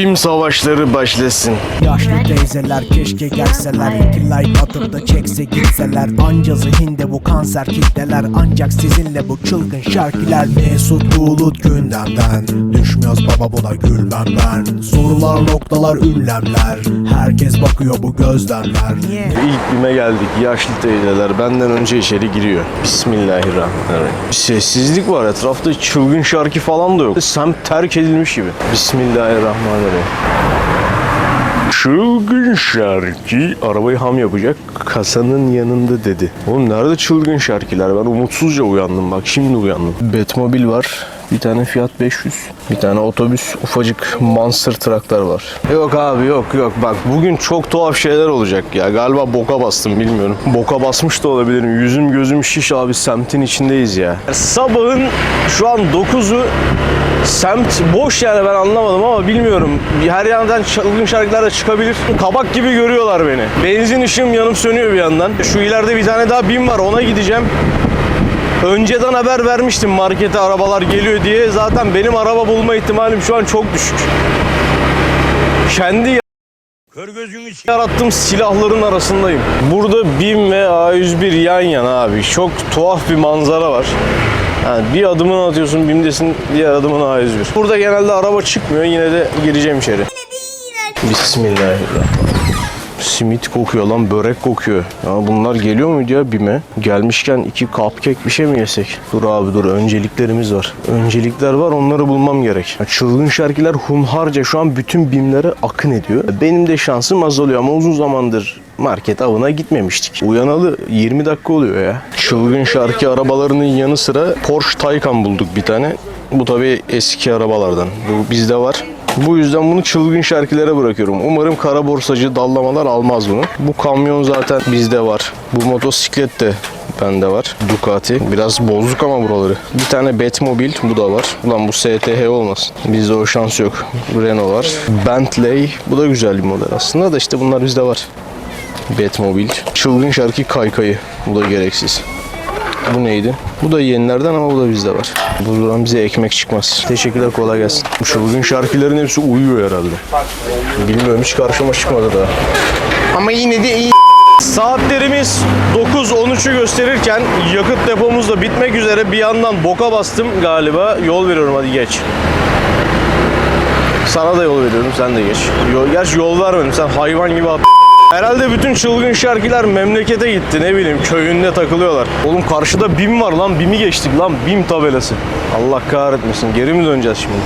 BİM savaşları başlasın. Yaşlı teyzeler keşke gelseler İki like atıp da çekse gitseler Anca zihinde bu kanser kitleler Ancak sizinle bu çılgın şarkılar Mesut Bulut gündemden Düşmüyoruz baba buna gülmem ben Sorular noktalar ünlemler Herkes bakıyor bu gözlemler İlk BİM'e geldik. Yaşlı teyzeler benden önce içeri giriyor. Bismillahirrahmanirrahim. Bir sessizlik var etrafta çılgın şarkı falan da yok. Semt terk edilmiş gibi. Bismillahirrahmanirrahim. Çılgın şarkı arabayı ham yapacak kasanın yanında dedi. Oğlum nerede çılgın şarkılar? Ben umutsuzca uyandım bak şimdi uyandım. Betmobil var. Bir tane Fiat 500. Bir tane otobüs ufacık Monster Trucklar var. Yok abi yok yok bak bugün çok tuhaf şeyler olacak ya. Galiba boka bastım bilmiyorum. Boka basmış da olabilirim. Yüzüm gözüm şiş abi semtin içindeyiz ya. Sabahın şu an 9'u semt boş yani ben anlamadım ama bilmiyorum. Her yandan çılgın şarkılar da çıkabilir. Kabak gibi görüyorlar beni. Benzin ışığım yanıp sönüyor bir yandan. Şu ileride bir tane daha BİM var ona gideceğim. Önceden haber vermiştim markete arabalar geliyor diye. Zaten benim araba bulma ihtimalim şu an çok düşük. Kendi Kör gözünü yarattığım silahların arasındayım. Burada BİM ve A101 yan yana abi. Çok tuhaf bir manzara var. Yani bir adımını atıyorsun BİM'desin, diğer adımın A101. Burada genelde araba çıkmıyor. Yine de gireceğim içeri. Bismillahirrahmanirrahim. Simit kokuyor lan, börek kokuyor. Ya bunlar geliyor muydu ya BİM'e? Gelmişken iki cupcake bir şey mi yesek? Dur abi dur, önceliklerimiz var. Öncelikler var, onları bulmam gerek. Çılgın şarkılar hunharca şu an bütün BİM'lere akın ediyor. Benim de şansım azalıyor ama uzun zamandır market avına gitmemiştik. Uyanalı 20 dakika oluyor ya. Çılgın şarkı arabalarının yanı sıra Porsche Taycan bulduk bir tane. Bu tabii eski arabalardan. Bu bizde var. Bu yüzden bunu çılgın şarkılara bırakıyorum. Umarım kara borsacı dallamalar almaz bunu. Bu kamyon zaten bizde var. Bu motosiklet de bende var. Ducati. Biraz bozduk ama buraları. Bir tane Batmobil bu da var. Ulan bu STH olmasın. Bizde o şans yok. Renault var. Bentley. Bu da güzel bir model aslında da işte bunlar bizde var. Batmobil. Çılgın şarkı kaykayı. Bu da gereksiz. Bu neydi? Bu da yenilerden ama bu da bizde var. Buradan bize ekmek çıkmaz. Teşekkürler kolay gelsin. Bu çılgın şarkıların hepsi uyuyor herhalde. Bilmiyorum hiç karşıma çıkmadı daha. Ama yine de iyi. Saatlerimiz 9.13'ü gösterirken yakıt depomuz da bitmek üzere bir yandan boka bastım galiba. Yol veriyorum hadi geç. Sana da yol veriyorum sen de geç. Yol, gerçi yol vermedim sen hayvan gibi at. Herhalde bütün çılgın şarkılar memlekete gitti ne bileyim köyünde takılıyorlar. Oğlum karşıda BİM var lan BİM'i geçtik lan BİM tabelası. Allah kahretmesin geri mi döneceğiz şimdi?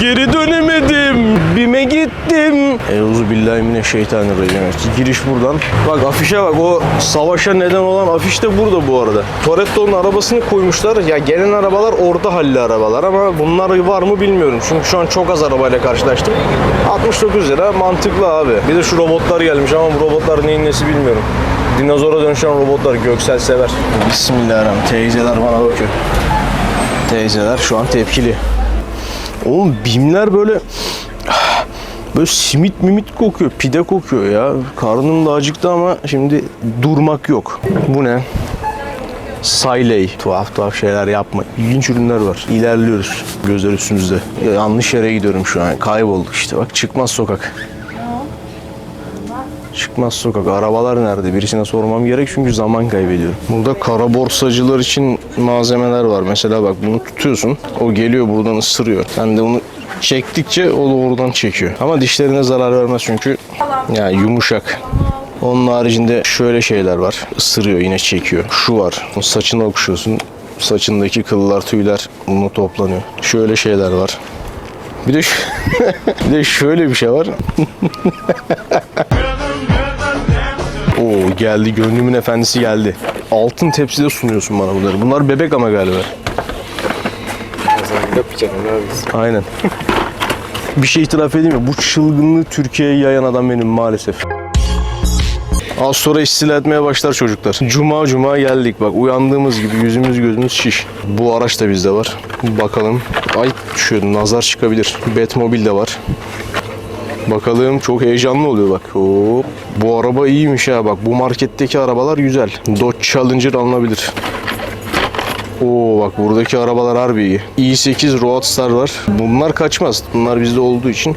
Geri dönemedim. BİM'e gittim. Euzu billahi mineşşeytanirracim. Giriş buradan. Bak afişe bak o savaşa neden olan afiş de burada bu arada. Toretto'nun arabasını koymuşlar. Ya gelen arabalar orta halli arabalar ama bunlar var mı bilmiyorum. Çünkü şu an çok az arabayla karşılaştım. 69 lira mantıklı abi. Bir de şu robotlar gelmiş ama bu robotlar neyin nesi bilmiyorum. Dinozora dönüşen robotlar Göksel sever. Bismillahirrahmanirrahim. Teyzeler bana bakıyor. Teyzeler şu an tepkili. Oğlum bimler böyle böyle simit mimit kokuyor, pide kokuyor ya. Karnım da acıktı ama şimdi durmak yok. Bu ne? Sayley. Tuhaf tuhaf şeyler yapma. İlginç ürünler var. İlerliyoruz. Gözler üstümüzde. Ya, yanlış yere gidiyorum şu an. Kaybolduk işte. Bak çıkmaz sokak. Çıkmaz sokak. Arabalar nerede? Birisine sormam gerek çünkü zaman kaybediyorum. Burada kara borsacılar için malzemeler var. Mesela bak bunu tutuyorsun. O geliyor buradan ısırıyor. Sen de onu çektikçe o da oradan çekiyor. Ama dişlerine zarar vermez çünkü ya yumuşak. Onun haricinde şöyle şeyler var. Isırıyor yine çekiyor. Şu var. Saçını okşuyorsun. Saçındaki kıllar, tüyler bunu toplanıyor. Şöyle şeyler var. Bir de, bir de şöyle bir şey var. Geldi gönlümün efendisi geldi. Altın tepside sunuyorsun bana bunları. Bunlar bebek ama galiba. Aynen. bir şey itiraf edeyim mi? Bu çılgınlığı Türkiye'ye yayan adam benim maalesef. Az sonra istila etmeye başlar çocuklar. Cuma cuma geldik bak uyandığımız gibi yüzümüz gözümüz şiş. Bu araç da bizde var. Bakalım. Ay düşüyor nazar çıkabilir. Batmobil de var. Bakalım çok heyecanlı oluyor bak. Hop. Bu araba iyiymiş ha bak. Bu marketteki arabalar güzel. Dodge Challenger alınabilir. Oo bak buradaki arabalar harbi iyi. i8 Roadstar var. Bunlar kaçmaz. Bunlar bizde olduğu için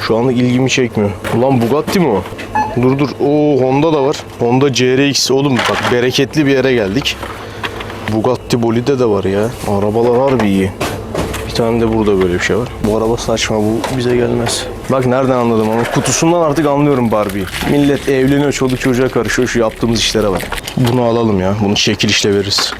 Şu anlık ilgimi çekmiyor. Ulan Bugatti mi o? Dur dur. Oo Honda da var. Honda CRX. Oğlum bak bereketli bir yere geldik. Bugatti Bolide de var ya. Arabalar harbi iyi. Bir tane de burada böyle bir şey var. Bu araba saçma bu bize gelmez. Bak nereden anladım ama kutusundan artık anlıyorum Barbie'yi. Millet evleniyor çoluk çocuğa karışıyor şu yaptığımız işlere bak. Bunu alalım ya. Bunu çekilişle veririz.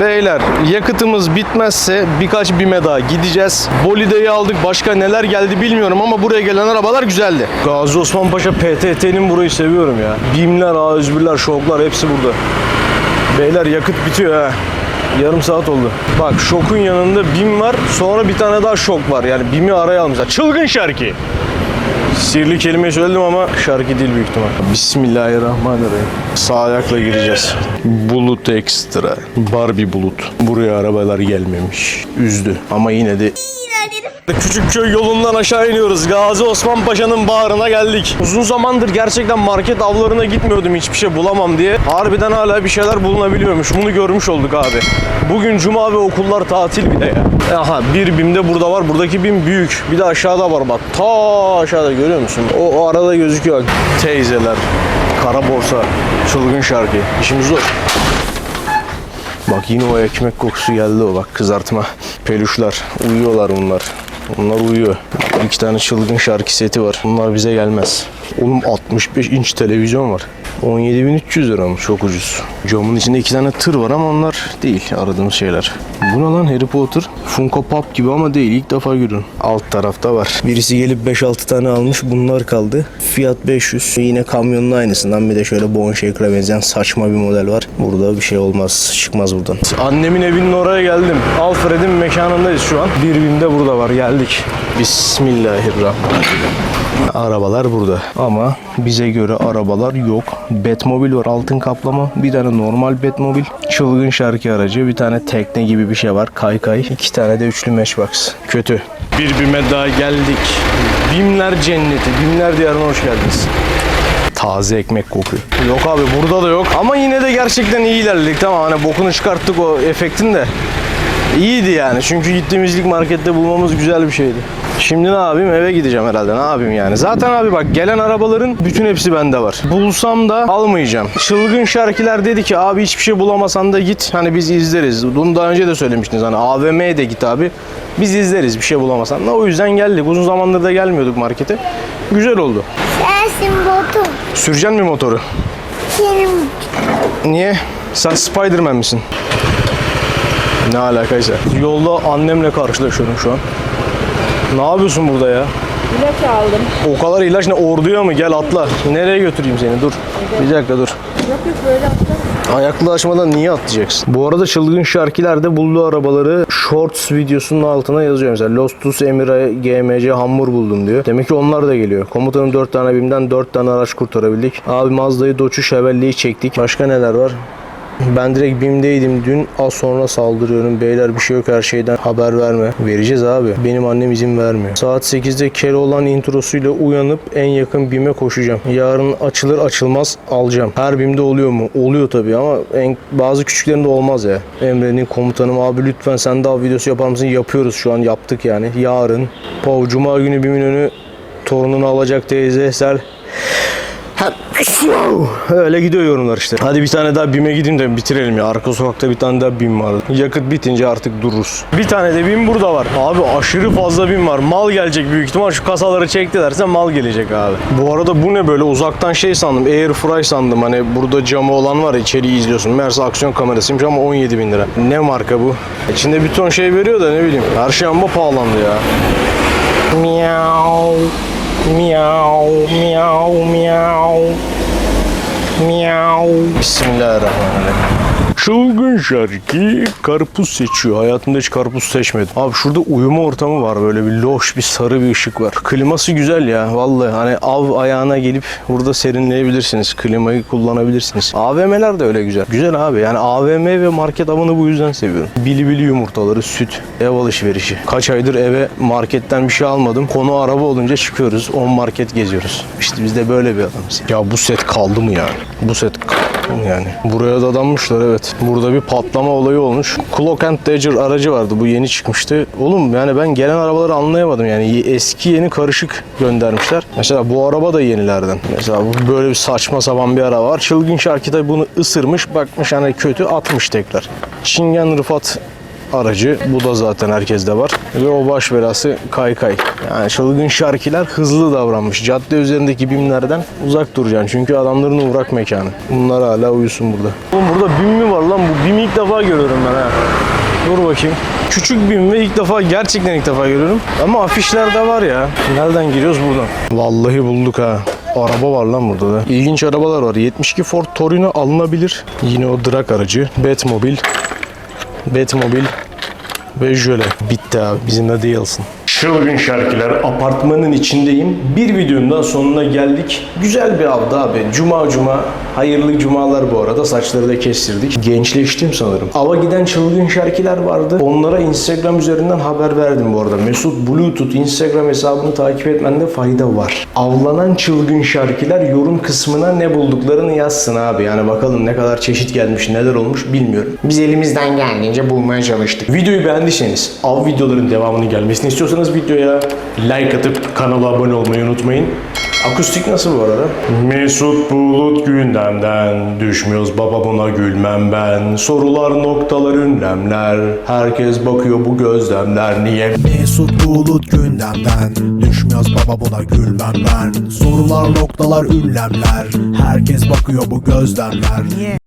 Beyler yakıtımız bitmezse birkaç bime daha gideceğiz. Bolide'yi aldık. Başka neler geldi bilmiyorum ama buraya gelen arabalar güzeldi. Gazi Osman Paşa PTT'nin burayı seviyorum ya. Bimler, A101'ler, şoklar hepsi burada. Beyler yakıt bitiyor ha. Yarım saat oldu. Bak şokun yanında BİM var. Sonra bir tane daha şok var. Yani BİM'i araya almışlar. Çılgın şarkı. Sihirli kelimeyi söyledim ama şarkı değil büyük ihtimal. Bismillahirrahmanirrahim. Sağ ayakla gireceğiz. Bulut ekstra. Barbie bulut. Buraya arabalar gelmemiş. Üzdü. Ama yine de Küçük köy yolundan aşağı iniyoruz. Gazi Osman Paşa'nın bağrına geldik. Uzun zamandır gerçekten market avlarına gitmiyordum hiçbir şey bulamam diye. Harbiden hala bir şeyler bulunabiliyormuş. Bunu görmüş olduk abi. Bugün cuma ve okullar tatil bir de ya. Aha bir BİM de burada var. Buradaki BİM büyük. Bir de aşağıda var bak. Ta aşağıda görüyor musun? O, o arada gözüküyor. Teyzeler, kara borsa, çılgın şarkı. İşimiz zor. Bak yine o ekmek kokusu geldi o bak kızartma. Peluşlar. Uyuyorlar bunlar. Bunlar uyuyor. İki tane çılgın şarkı seti var. Bunlar bize gelmez. Oğlum 65 inç televizyon var. 17.300 lira mı? Çok ucuz. Camın içinde iki tane tır var ama onlar değil aradığımız şeyler. Bu ne lan Harry Potter? Funko Pop gibi ama değil. İlk defa görüyorum. Alt tarafta var. Birisi gelip 5-6 tane almış. Bunlar kaldı. Fiyat 500. Yine kamyonun aynısından bir de şöyle Bon Shaker'a benzeyen saçma bir model var. Burada bir şey olmaz. Çıkmaz buradan. Annemin evinin oraya geldim. Alfred'in mekanındayız şu an. Bir binde burada var. Geldik. Bismillahirrahmanirrahim. Arabalar burada. Ama bize göre arabalar yok. Batmobil var altın kaplama. Bir tane normal Batmobil. Çılgın şarkı aracı. Bir tane tekne gibi bir şey var. Kaykay. İki tane de üçlü matchbox. Kötü. Bir bime daha geldik. Bimler cenneti. Bimler diyarına hoş geldiniz. Taze ekmek kokuyor. Yok abi burada da yok. Ama yine de gerçekten iyi ilerledik. Tamam hani bokunu çıkarttık o efektin de. İyiydi yani. Çünkü gittiğimiz ilk markette bulmamız güzel bir şeydi. Şimdi ne yapayım? Eve gideceğim herhalde. Ne yapayım yani? Zaten abi bak gelen arabaların bütün hepsi bende var. Bulsam da almayacağım. Çılgın şarkiler dedi ki abi hiçbir şey bulamasan da git. Hani biz izleriz. Bunu daha önce de söylemiştiniz. Hani AVM'ye de git abi. Biz izleriz bir şey bulamasan da. O yüzden geldik. Uzun zamandır da gelmiyorduk markete. Güzel oldu. Sensin botum. Süreceksin mi motoru? Senin Niye? Sen Spiderman misin? Ne alakaysa. Yolda annemle karşılaşıyorum şu an. Ne yapıyorsun burada ya? İlaç aldım. O kadar ilaç ne? Orduya mı? Gel atla. Nereye götüreyim seni? Dur. Bir dakika dur. Yok yok böyle atlarım. Ayaklı açmadan niye atlayacaksın? Bu arada çılgın şarkilerde bulduğu arabaları Shorts videosunun altına yazıyor. Mesela Lostus Emira GMC Hamur buldum diyor. Demek ki onlar da geliyor. Komutanım 4 tane BİM'den 4 tane araç kurtarabildik. Abi Mazda'yı Doç'u Chevrolet'i çektik. Başka neler var? Ben direkt BİM'deydim dün. Az sonra saldırıyorum. Beyler bir şey yok her şeyden haber verme. Vereceğiz abi. Benim annem izin vermiyor. Saat 8'de Keloğlan introsuyla uyanıp en yakın BİM'e koşacağım. Yarın açılır açılmaz alacağım. Her BİM'de oluyor mu? Oluyor tabii ama en, bazı küçüklerinde olmaz ya. Emre'nin komutanım abi lütfen sen daha videosu yapar mısın? Yapıyoruz şu an yaptık yani. Yarın. Pov Cuma günü BİM'in önü torununu alacak teyze Sel. Öyle gidiyor yorumlar işte. Hadi bir tane daha BİM'e gideyim de bitirelim ya. Arka sokakta bir tane daha BİM vardı. Yakıt bitince artık dururuz. Bir tane de BİM burada var. Abi aşırı fazla BİM var. Mal gelecek büyük ihtimal. Şu kasaları çektilerse mal gelecek abi. Bu arada bu ne böyle? Uzaktan şey sandım. Airfry sandım. Hani burada camı olan var içeriği izliyorsun. Meğerse aksiyon kamerasıymış ama 17 bin lira. Ne marka bu? İçinde bir ton şey veriyor da ne bileyim. Her şey amma pahalandı ya. Miau. Miau, miau, miau. Miau. Bismillahirrahmanirrahim. Çılgın şarkı karpuz seçiyor. Hayatımda hiç karpuz seçmedim. Abi şurada uyuma ortamı var. Böyle bir loş bir sarı bir ışık var. Kliması güzel ya. Vallahi hani av ayağına gelip burada serinleyebilirsiniz. Klimayı kullanabilirsiniz. AVM'ler de öyle güzel. Güzel abi. Yani AVM ve market avını bu yüzden seviyorum. Bili bili yumurtaları, süt, ev alışverişi. Kaç aydır eve marketten bir şey almadım. Konu araba olunca çıkıyoruz. 10 market geziyoruz. İşte biz de böyle bir adamız. Ya bu set kaldı mı yani? Bu set Yani buraya da adanmışlar evet. Burada bir patlama olayı olmuş. Clock and Dagger aracı vardı. Bu yeni çıkmıştı. Oğlum yani ben gelen arabaları anlayamadım. Yani eski yeni karışık göndermişler. Mesela bu araba da yenilerden. Mesela bu böyle bir saçma sapan bir araba var. Çılgın şarkı da bunu ısırmış. Bakmış hani kötü atmış tekrar. Çingen Rıfat aracı. Bu da zaten herkeste var. Ve o baş belası kaykay. Yani çılgın şarkiler hızlı davranmış. Cadde üzerindeki bimlerden uzak duracaksın. Çünkü adamların uğrak mekanı. Bunlar hala uyusun burada. Oğlum burada bim mi var lan? Bu bimi ilk defa görüyorum ben ha. Dur bakayım. Küçük bim ve ilk defa gerçekten ilk defa görüyorum. Ama afişlerde var ya. Nereden giriyoruz buradan? Vallahi bulduk ha. Araba var lan burada da. İlginç arabalar var. 72 Ford Torino alınabilir. Yine o drag aracı. Batmobile. Batmobile ve jöle. Bitti abi. Bizimle değilsin. Çılgın şarkılar apartmanın içindeyim. Bir videonun daha sonuna geldik. Güzel bir avdı abi. Cuma cuma. Hayırlı cumalar bu arada. Saçları da kestirdik. Gençleştim sanırım. Ava giden çılgın şarkılar vardı. Onlara Instagram üzerinden haber verdim bu arada. Mesut Bluetooth Instagram hesabını takip etmende fayda var. Avlanan çılgın şarkılar yorum kısmına ne bulduklarını yazsın abi. Yani bakalım ne kadar çeşit gelmiş, neler olmuş bilmiyorum. Biz elimizden geldiğince bulmaya çalıştık. Videoyu beğendiyseniz, av videoların devamını gelmesini istiyorsanız videoya like atıp kanala abone olmayı unutmayın. Akustik nasıl bu arada? Mesut Bulut gündemden Düşmüyoruz baba buna gülmem ben Sorular noktalar ünlemler Herkes bakıyor bu gözlemler Niye? Mesut Bulut gündemden Düşmüyoruz baba buna gülmem ben Sorular noktalar ünlemler Herkes bakıyor bu gözlemler